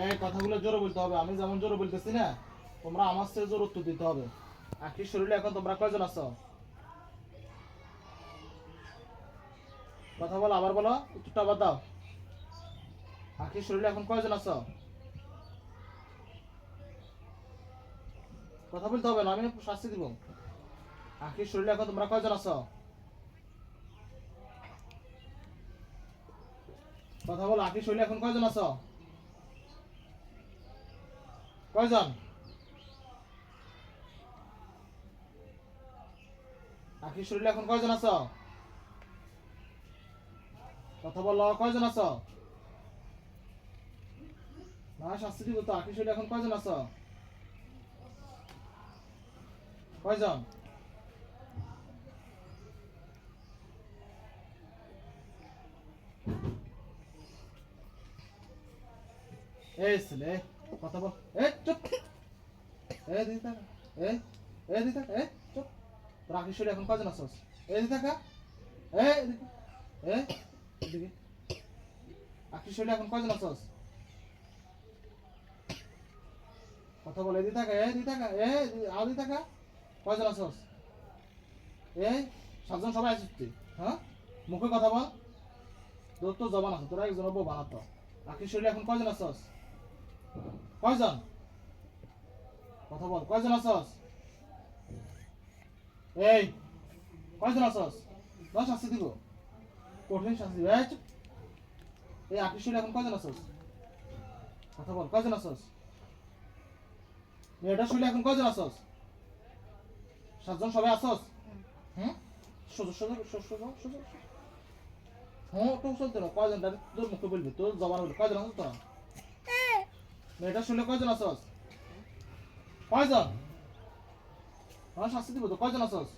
এই কথাগুলো জোরে বলতে হবে, আমি যেমন জোরে বলতেছি না, তোমরা আমার চেয়ে জোর উত্তর দিতে হবে। আখির শরীরে এখন তোমরা কয়জন আছো? কথা বলো, আবার বলো, উত্তরটা আবার দাও। আখির শরীরে এখন কয়জন আছো? কথা বলতে হবে না, আমি শাস্তি দিব। আখির শরীরে এখন তোমরা কয়জন আছো? কথা বলো আখির শরীরে এখন কয়জন আছো? কয়জন? আখির শরীরে এখন কয়জন আছো? কথা বলো কয়জন আছো? না শাস্তি দিব তো আখির শরীরে এখন কয়জন আছো? কয়জন? এই ছেলে। কথা বল। এ, চুপ। এ, দিদি থাকা। এ এ, দিদি থাকা। এ, চুপ। তোর আখির শরীরে এখন কয়জন আছোস? এ, দিদি থাকা। এ এ আখির শরীরে এখন কয়জন আছোস? কথা বলে এদিকে থাকা। এ, দিদি থাকা। এ আও দিদি থাকা। কয়জন আছোস? এই সাতজন সবাই আছিস তুই? হ্যাঁ? মুখে কথা বল। তোর তো জবান আছে, তোরা একজন বানাতো। আখির শরীরে এখন কয়জন আছোস? কয়জন? কথা বল, কয়জন আছস? এই, কয়জন আছস? দশ শাস্তি দিব। কঠিন শাস্তি। দিব এই আখির এখন কয়জন আছস? কথা বল, কয়জন আছস? মেয়েটার শরীরে এখন কয়জন আছস? সাতজন সবাই আছস? হুম? সোজা সোজা সোজা সোজা সোজা হ্যাঁ তো চলতে কয়জন? তোর মুখে বলবি, তোর জবান বলবি কয়জন আছস তোরা? মেয়েটার শরীরে কয়জন আছস? কয়জন? আমার শাস্তি দিব তো, কয়জন আছস?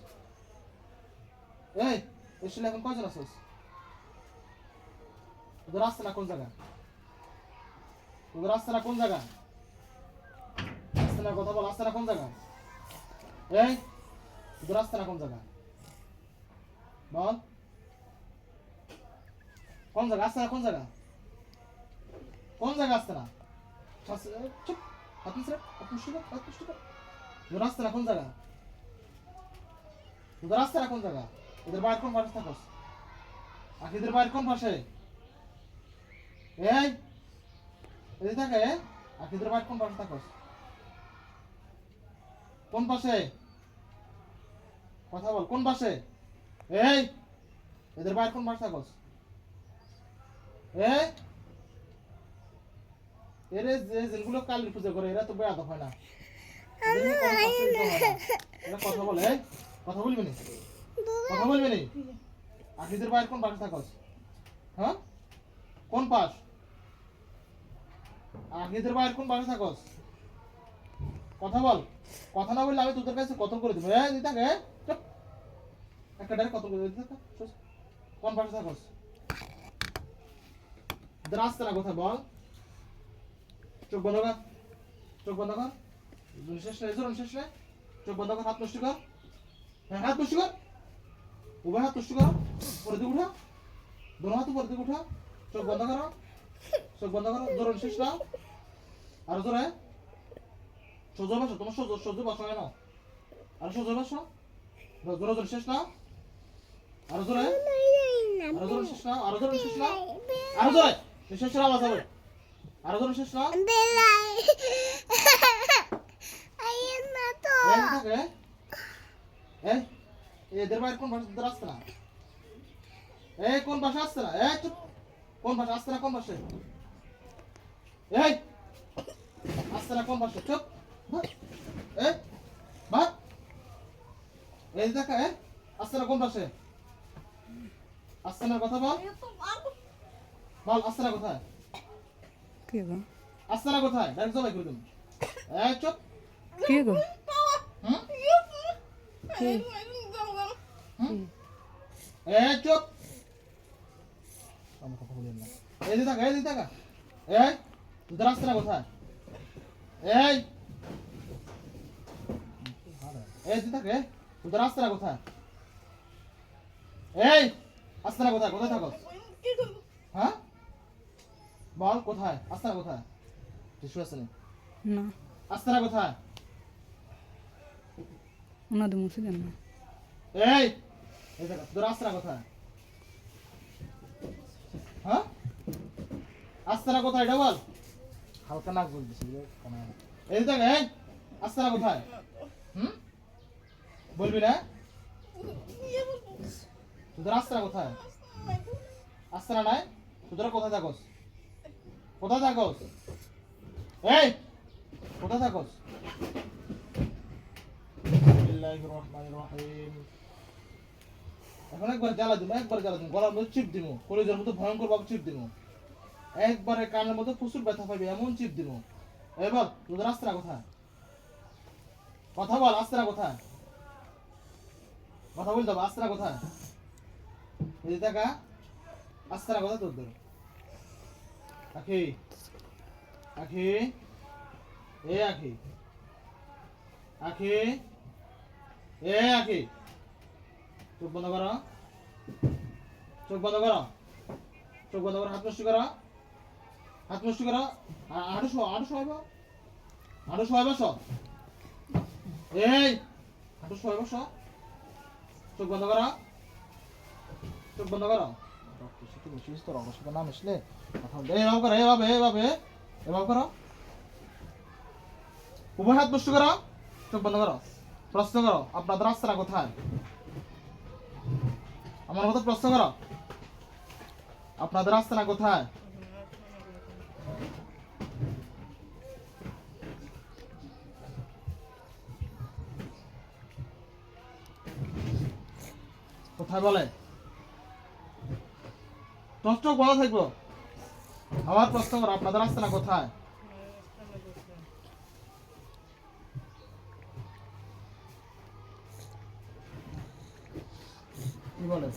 এই এই শরীরে এখন কয়জন আছস? তোদের আসছে না কোন জায়গা তোদের আসছে না কোন জায়গা আসছে না, কথা বল, আসছে না কোন জায়গা এই, তোদের আসছে না কোন জায়গা বল। কোন জায়গা আসছে না কোন জায়গা কোন জায়গা আসছে না? চুপ। হাত নিচে রাখ, মুষ্টি কর, হাত মুষ্টি কর। তোদের আসছে না কোন জায়গা? তোদের আসছে না কোন জায়গা? ওদের বাইরে কোন পাশে থাকস আখিদের বাইরে কোন পাশে? এই এদিকে থাকে আখিদের বাইরে কোন পাশে থাকস কোন পাশে? কথা বল কোন পাশে? এই এদের বাইরে কোন পাশে থাকস এই এরে যেগুলো কালীর পূজা করে এরা তো হয় না। এরা কথা বলে কথা বলবি নি? কথা বলবি নি? বাইরে কোন পাশে থাকস? হ্যাঁ? কোন পাশ? আখিদের বাইরে কোন পাশে থাকস? কথা বল। কথা না বললে আমি তোদের কাছে কত করে দেবো? হ্যাঁ দিতাকে একটা ডাইরেক্ট কত করে দিতে কোন পাশে থাকস? না কথা বল। চোখ বন্ধ কর। চোখ বন্ধ কর। শেষ নেই জোর শেষ নেই চোখ বন্ধ কর, হাত নষ্ট কর। হ্যাঁ হাত নষ্ট কর। উভয় হাত নষ্ট কর। পরে দিকে উঠা। দোনো হাত উপরে দিকে উঠা। চোখ বন্ধ করো। চোখ বন্ধ করো। জোর শেষ না আর জোরে। সোজা বসো তোমার সোজা সোজা বসো হয় না আর সোজা বসো। শেষ আর জোরে। আর শেষ আর শেষ আর জোরে। শেষ আওয়াজ হবে। আর জোরে শেষ না এই থাকে এই এদের বাইরে কোন ভাষা তোদের আসছে না? এই কোন ভাষা আসছে না? এই চুপ। কোন ভাষা? আসছে না কোন ভাষা এই! আসছে না কোন ভাষা চুপ। ভাত। এই ভাত। এই দেখা এই আসছে না কোন ভাষা আসছে না কথা বল। বল আসছে না কোথায়? কে গো? আসছে না কোথায়? ডাইরেক্ট জবাই করে দেবো। এই চুপ। কে গো? এই চুপ। আমার কথা বলেন না। এই দিদা এই দিদা এই তোদের আসছে না কোথায়? এই। এই দিদা কে তোদের আসছে না কোথায়? এই আসছে কোথায়? কোথায় থাকো? বল কোথায়? আসছে না কোথায়? টিস্যু আছে না না। আস্তানা কোথায়? ওনাদের মুছে দেন না। এই এই দেখ তোর আস্তানা কোথায়? হ্যাঁ? আস্তানা কোথায় এটা বল। হালকা নাক বলতেছি রে, কানা। এই দেখ এই আস্তানা কোথায়? হুম? বলবি না? তোদের আস্তানা কোথায়? আস্তানা নাই? তোদের কোথায় থাকস? কোথায় থাকস? এই, কোথায় থাকস? এখন একবার জ্বালা দিমু, একবার জ্বালা দিমু, গলার মধ্যে চিপ দিমু, কলেজের মতো ভয়ঙ্কর ভাবে চিপ দিমু। একবারে কানের মধ্যে প্রচুর ব্যথা পাবি এমন চিপ দিমু। এবার তোদের আস্তানা কোথায়? কথা বল আস্তানা কোথায়? কথা বলতে হবে আস্তানা কোথায়? এই দেখা আস্তানা কোথায় তোদের? আখি। আখি। এ আখি। আখি। এ আখি। চোখ বন্ধ করো। চোখ বন্ধ করো। চোখ বন্ধ করো, হাত নষ্ট করো। হাত নষ্ট করো। আরও সব এই সব চোখ বন্ধ চোখ বন্ধ করো। ডক্টর সাথে বসিস তো রমেশ সাথে কথা বলতে এভাবে করো এভাবে এভাবে এভাবে করো উভয় হাত নষ্ট করো চোখ বন্ধ করো প্রশ্ন করো আপনাদের রাস্তাটা কোথায় আমার মতো প্রশ্ন করো আপনাদের রাস্তাটা কোথায় কোথায় বলে চোখ বলা থাকব? আমার প্রশ্ন করো আপনাদের না কোথায়? কি বলে?